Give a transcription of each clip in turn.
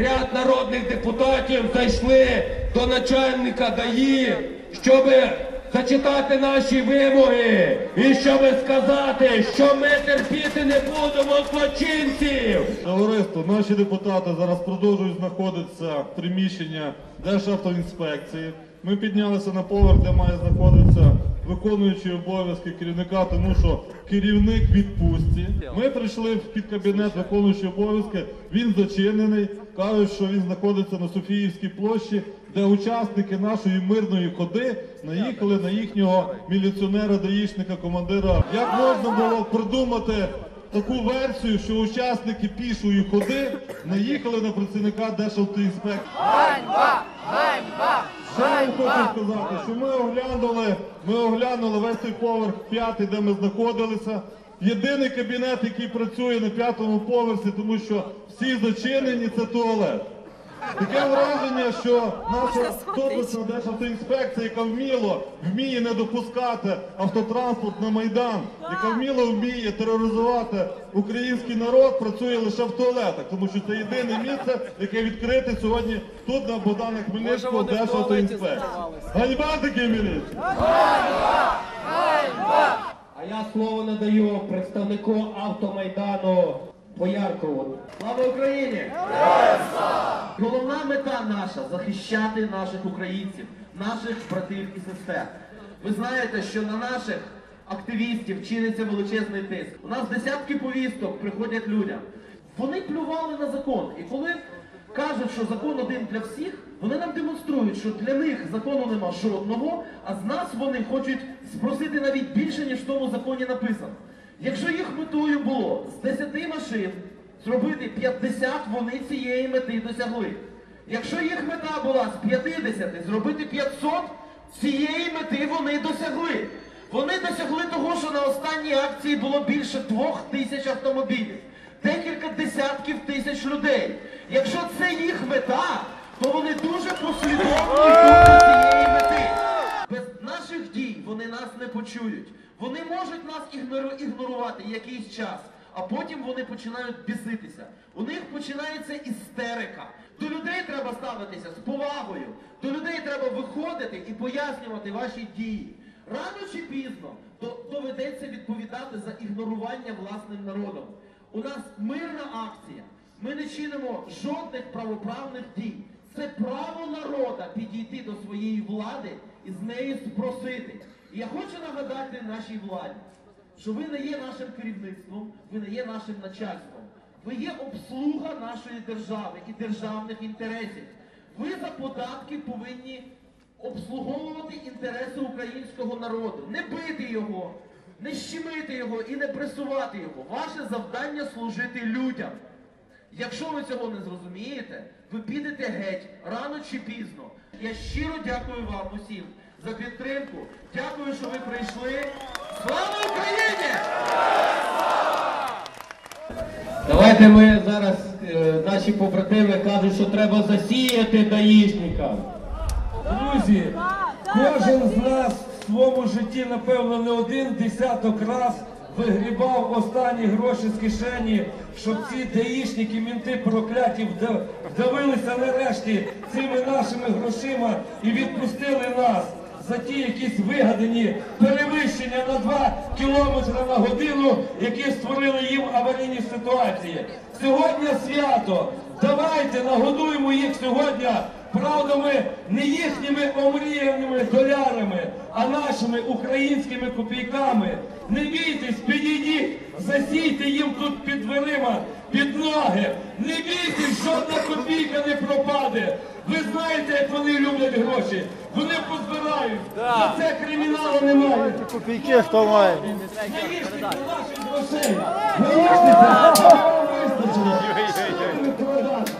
ряд народних депутатів зайшли до начальника ДАІ, щоб зачитати наші вимоги і щоб сказати, що ми терпіти не будемо злочинців. Товариство, наші депутати зараз продовжують знаходитися в приміщенні Державтоінспекції. Ми піднялися на поверх, де має знаходитися виконуючий обов'язки керівника, тому що керівник відпустці. Ми прийшли в підкабінет виконуючий обов'язки. Він зачинений. Кажуть, що він знаходиться на Софіївській площі, де учасники нашої мирної ходи наїхали на їхнього міліціонера, даїшника, командира. Як можна було придумати таку версію, що учасники пішої ходи наїхали на працівника Державтоінспекції. Ганьба! Ганьба! Що я хочу сказати, що ми оглянули, ми оглянули весь той поверх п'ятий, де ми знаходилися. Єдиний кабінет, який працює на п'ятому поверсі, тому що всі зачинені, це туалет. Таке враження, що наша доблесна Державтоінспекція, яка вміло вміє не допускати автотранспорт на Майдан, яка вміло вміє тероризувати український народ, працює лише в туалетах, тому що це єдине місце, яке відкрите сьогодні тут на Богдана Хмельницького Державтоінспекції. Ганьба такі міліції! А я слово надаю представнику автомайдану Бояркову. Слава Україні! Головна мета наша захищати наших українців, наших братів і сестер. Ви знаєте, що на наших активістів чиниться величезний тиск. У нас десятки повісток приходять людям. Вони плювали на закон. І коли кажуть, що закон один для всіх, вони нам демонструють, що для них закону нема жодного, а з нас вони хочуть спросити навіть більше, ніж в тому законі написано. Якщо їх метою було з 10 машин зробити 50, вони цієї мети досягли. Якщо їх мета була з 50 зробити 500, цієї мети вони досягли. Вони досягли того, що на останній акції було більше двох тисяч автомобілів, декілька десятків тисяч людей. Якщо це їх мета, то вони дуже послідовно цієї мети. Без наших дій вони нас не почують. Вони можуть нас ігнорувати якийсь час, а потім вони починають біситися. У них починається істерика. До людей треба ставитися з повагою. До людей треба виходити і пояснювати ваші дії. Рано чи пізно доведеться відповідати за ігнорування власним народом. У нас мирна акція. Ми не чинимо жодних правоправних дій. Це право народа підійти до своєї влади і з неї спросити. І я хочу нагадати нашій владі, що ви не є нашим керівництвом, ви не є нашим начальством. Ви є обслуга нашої держави і державних інтересів. Ви за податки повинні обслуговувати інтереси українського народу, не бити його, не щемити його і не пресувати його. Ваше завдання служити людям. Якщо ви цього не зрозумієте, ви підете геть рано чи пізно. Я щиро дякую вам усім за підтримку. Дякую, що ви прийшли. Слава Україні! Давайте ми зараз, е, наші побратими кажуть, що треба засіяти даїшника. Друзі, кожен з нас своєму житті, напевно, не один десяток раз вигрібав останні гроші з кишені, щоб ці даїшники, мінти прокляті вдавилися нарешті цими нашими грошима і відпустили нас за ті якісь вигадані перевищення на 2 кілометри на годину, які створили їм аварійні ситуації. Сьогодні свято. Давайте нагодуємо їх сьогодні правдами не їхніми омріяними долярами, а нашими українськими копійками. Не бійтесь, підійдіть, засійте їм тут під дверима, під ноги. Не бійтесь, жодна копійка не пропаде. Ви знаєте, як вони люблять гроші. Вони позбирають. За це криміналу немає. Копійки хто має? Не їжте до наших грошей. Не їжте, вам вистачило. Що ви продати?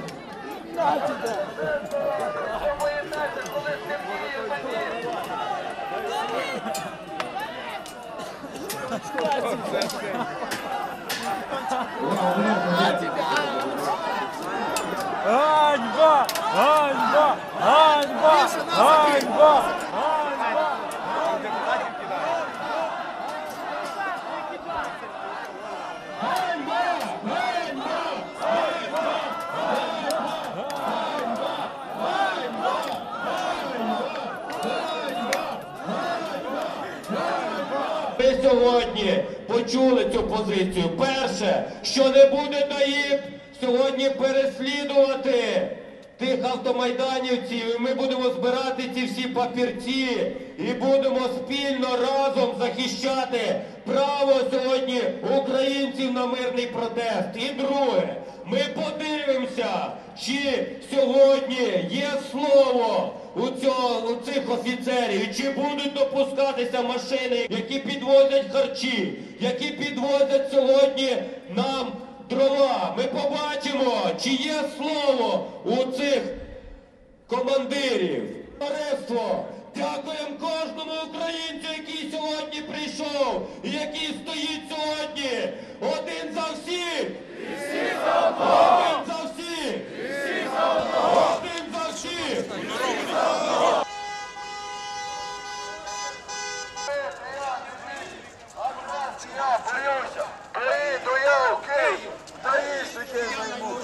Ганьба! Ганьба! Ганьба! Ганьба! Сьогодні почули цю позицію. Перше, що не буде даїв сьогодні переслідувати тих автомайданівців, і ми будемо збирати ці всі папірці і будемо спільно разом захищати право сьогодні українців на мирний протест. І друге, ми подивимося, чи сьогодні є слово у, цього, у цих офіцерів, чи будуть допускатися машини, які підвозять харчі, які підвозять сьогодні нам дрова. Ми побачимо, чи є слово у цих командирів. Товариство, дякуємо кожному українцю, який сьогодні прийшов і який стоїть сьогодні. Один за всіх! certeza, irmão.